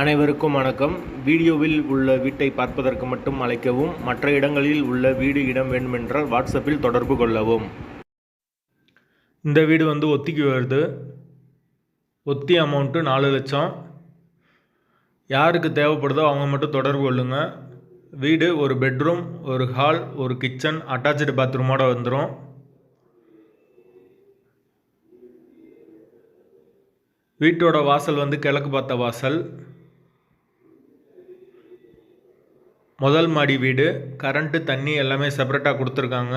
அனைவருக்கும் வணக்கம். வீடியோவில் உள்ள வீட்டை பார்ப்பதற்கு மட்டும் அழைக்கவும் மற்ற இடங்களில் உள்ள வீடு இடம் வேண்டுமென்றால் வாட்ஸ்அப்பில் தொடர்பு கொள்ளவும். இந்த வீடு வந்து ஒத்திக்கு வருது. ஒத்தி அமௌண்ட்டு நாலு லட்சம். யாருக்கு தேவைப்படுதோ அவங்க மட்டும் தொடர்பு கொள்ளுங்கள் வீடு ஒரு பெட்ரூம் ஒரு ஹால் ஒரு கிச்சன் அட்டாச்சு பாத்ரூமோட வந்துடும் வீட்டோட வாசல் வந்து கிழக்கு பார்த்த வாசல். முதல் மாடி வீடு கரண்ட்டு தண்ணி எல்லாமே செப்பரேட்டாக கொடுத்துருக்காங்க.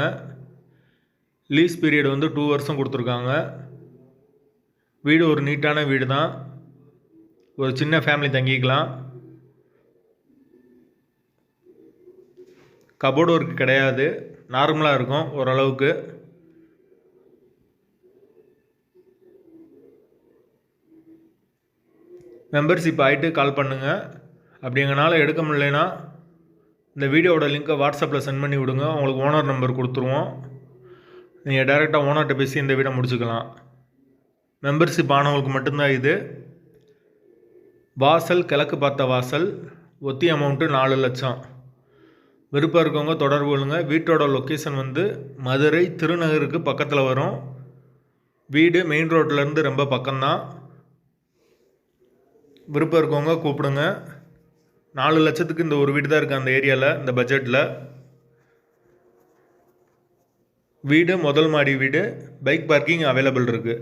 லீஸ் பீரியட் வந்து டூ வருஷம் கொடுத்துருக்காங்க. வீடு ஒரு நீட்டான வீடு தான் ஒரு சின்ன ஃபேமிலி தங்கிக்கலாம். கபோர்டு ஒர்க் கிடையாது. நார்மலாக இருக்கும் ஓரளவுக்கு. மெம்பர்ஷிப் ஆகிட்டு கால் பண்ணுங்கள் அப்படி எங்களால் எடுக்க முடியலனா இந்த வீடியோவோட லிங்க்கை வாட்ஸ்அப்பில் சென்ட் பண்ணி விடுங்க. உங்களுக்கு ஓனர் நம்பர் கொடுத்துருவோம். நீங்கள் டைரெக்டாக ஓனர்கிட்ட பேசி இந்த வீடை முடிச்சுக்கலாம். மெம்பர்ஷிப் ஆனவங்களுக்கு மட்டும்தான் இது. வாசல் கிழக்கு பார்த்த வாசல் ஒத்தி அமௌண்ட்டு நாலு லட்சம். விருப்பம் இருக்கவங்க தொடர்பு கொள்ளுங்க. வீட்டோட லொக்கேஷன் வந்து மதுரை திருநகருக்கு பக்கத்தில் வரும். வீடு மெயின் ரோட்லேருந்து ரொம்ப பக்கம்தான். விருப்பம் இருக்கவங்க கூப்பிடுங்க. நாலு லட்சத்துக்கு இந்த ஒரு வீடு தான் இருக்குது அந்த ஏரியாவில் இந்த பட்ஜெட்டில் வீடு முதல் மாடி வீடு பைக் பார்க்கிங் அவைலபிள் இருக்குது